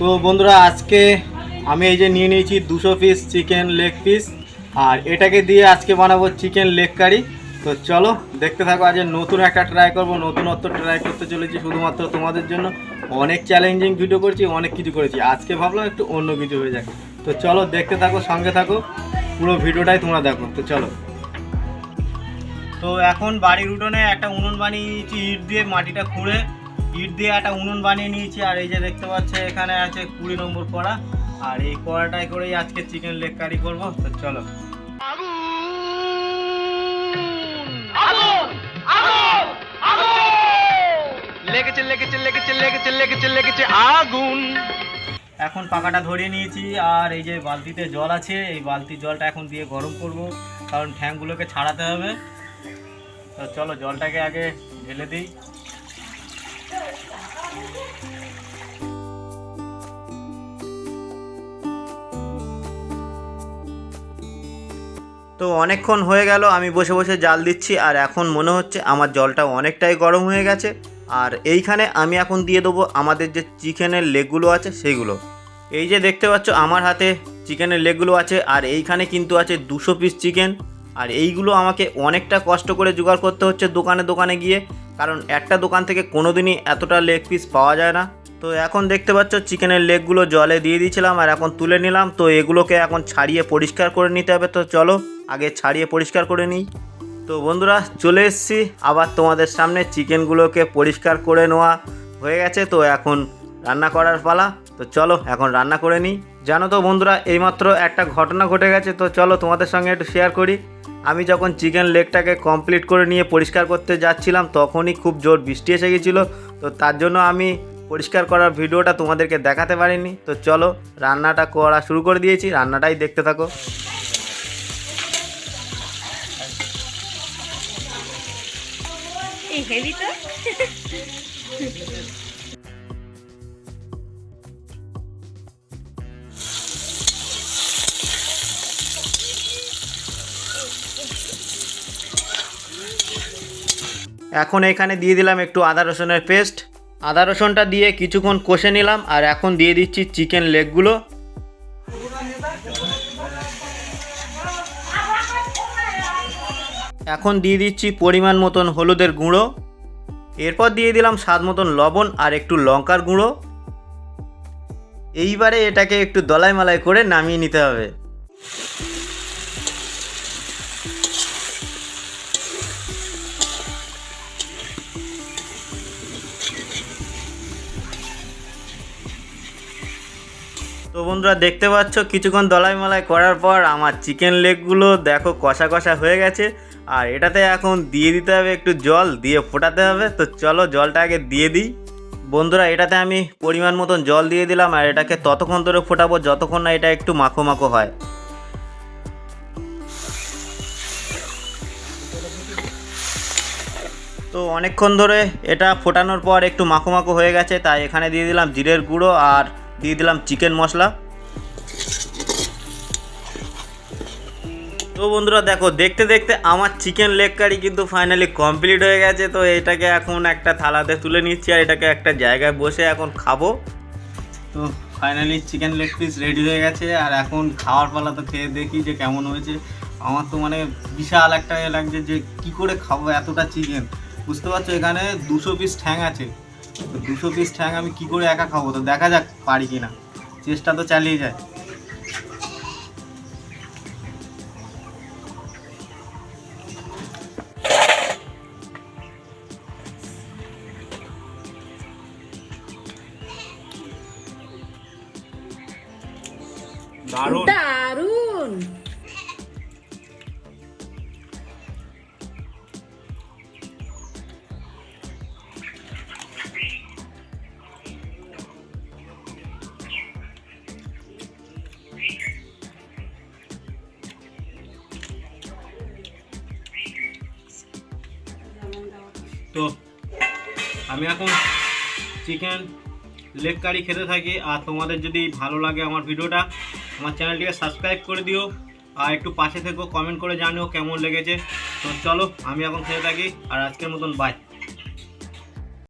তো বন্ধুরা, আজকে আমি এই যে নিয়ে নিয়েছি দুশো পিস চিকেন লেগ পিস আর এটাকে দিয়ে আজকে বানাবো চিকেন লেগ কারি তো চলো, দেখতে থাকো আজ নতুন একটা ট্রাই করব, নতুনত্ব ট্রাই করতে চলেছি শুধুমাত্র তোমাদের জন্য। অনেক চ্যালেঞ্জিং ভিডিও করেছি, অনেক কিছু করেছি। আজকে ভাবলাম একটু অন্য কিছু হয়ে যায় তো চলো, দেখতে থাকো, সঙ্গে থাকো, পুরো ভিডিওটাই তোমরা দেখো। তো চলো। তো এখন বাড়ির উঠোনে একটা উনুন বানিয়ে নিয়েছি ইট দিয়ে মাটিটা খুঁড়ে ইট দিয়ে একটা উনুন বানিয়ে নিয়েছি আর এই যে দেখতে পাচ্ছে এখানে আছে কুড়ি নম্বর কড়া আর এই কড়াটাই করেই আজকে চিকেন লেগ কারি করব তো চলো। লেগেছে লেগেছে লেগেছে লেগেছে লেগেছে লেগেছে আগুন। এখন পাকাটা ধরিয়ে নিয়েছি আর এই যে বালতিতে জল আছে এই বালতির জলটা এখন দিয়ে গরম করব কারণ ঠ্যাংগুলোকে ছাড়াতে হবে। তো চলো জলটাকে আগে ঢেলে দিই। তো অনেকক্ষণ হয়ে গেল, আমি বসে বসে জাল দিচ্ছি আর এখন মনে হচ্ছে আমার জলটা অনেকটাই গরম হয়ে গেছে। আর এইখানে আমি এখন দিয়ে দেবো আমাদের যে চিকেনের লেগগুলো আছে সেগুলো। এই যে দেখতে পাচ্ছ, আমার হাতে চিকেনের লেগগুলো আছে আর এইখানে কিন্তু আছে দুশো পিস চিকেন আর এইগুলো আমাকে অনেকটা কষ্ট করে জোগাড় করতে হচ্ছে দোকানে দোকানে গিয়ে। কারণ একটা দোকান থেকে কোনো দিনই এতটা লেগ পিস পাওয়া যায় না। তো এখন দেখতে পাচ্ছ চিকেনের লেগগুলো জলে দিয়ে দিয়েছিলাম আর এখন তুলে নিলাম। তো এগুলোকে এখন ছাড়িয়ে পরিষ্কার করে নিতে হবে। তো চলো, আগে ছাড়িয়ে পরিষ্কার করে নিই। তো বন্ধুরা, চলে এসেছি। আবার তোমাদের সামনে চিকেনগুলোকে পরিষ্কার করে নেওয়া হয়ে গেছে। তো এখন রান্না করার পালা। তো চলো, এখন রান্না করে নিই। জানো তো বন্ধুরা, এইমাত্র একটা ঘটনা ঘটে গেছে। তো চলো তোমাদের সঙ্গে একটু শেয়ার করি। আমি যখন চিকেন লেগটাকে কমপ্লিট করে নিয়ে পরিষ্কার করতে যাচ্ছিলাম, তখনই খুব জোর বৃষ্টি এসে গেছিল। তো তার জন্য আমি পরিষ্কার করার ভিডিওটা তোমাদেরকে দেখাতে পারিনি। তো চলো, রান্নাটা করা শুরু করে দিয়েছি। রান্নাটাই দেখতে থাকো। হেভি তো? এখন এখানে দিয়ে দিলাম একটু আদা রসুনের পেস্ট। আদা রসুনটা দিয়ে কিছুক্ষণ কষে নিলাম, আর এখন দিয়ে দিচ্ছি চিকেন লেগগুলো। এখন দিয়ে দিচ্ছি পরিমাণ মতন হলুদের গুঁড়ো। এরপর দিয়ে দিলাম স্বাদ মতন লবণ আর একটু লঙ্কার গুঁড়ো। এইবারে এটাকে একটু দলাই মালাই করে নামিয়ে নিতে হবে। তো বন্ধুরা দেখতে পাচ্ছ, কিছুক্ষণ দলাই মালাই করার পর আমার চিকেন লেগগুলো দেখো কষা কষা হয়ে গেছে। আর এটাতে এখন দিয়ে দিতে হবে একটু জল, দিয়ে ফোটাতে হবে। তো চলো জলটা আগে দিয়ে দিই। বন্ধুরা, এটাতে আমি পরিমাণ মতন জল দিয়ে দিলাম আর এটাকে ততক্ষণ ধরে ফোটাবো যতক্ষণ না এটা একটু মাখো মাখো হয়। তো অনেকক্ষণ ধরে এটা ফোটানোর পর একটু মাখো মাখো হয়ে গেছে, তাই এখানে দিয়ে দিলাম জিরের গুঁড়ো আর দিয়ে দিলাম চিকেন মশলা। তো বন্ধুরা দেখো, দেখতে দেখতে আমার চিকেন লেগ কারি কিন্তু ফাইনালি কমপ্লিট হয়ে গেছে। তো এটাকে এখন একটা থালাতে তুলে নিচ্ছি আর এটাকে একটা জায়গায় বসে এখন খাব। তো finally chicken leg piece ready হয়ে গেছে আর এখন খাওয়ার পালা তো খেয়ে দেখি যে কেমন হয়েছে। আমার তো মানে বিশাল একটা লাগছে যে কি করে খাব এতটা চিকেন? বুঝতে পারছ? এখানে দুশো পিস ঠ্যাং আছে। তো দুশো পিস ঠ্যাং আমি কি করে একা খাব? তো দেখা যাক পারি কি না চেষ্টা তো চালিয়ে যায়। দারুণ। তো আমি এখন চিকেন লেগ কারি খেতে থাকি। আর তোমাদের যদি ভালো লাগে আমার ভিডিওটা, আমার চ্যানেলটিকে সাবস্ক্রাইব করে দিও। আর একটু পাশে থেকেও কমেন্ট করে জানিও কেমন লেগেছে। তো চলো, আমি এখন খেতে থাকি। আর আজকের মতন বাই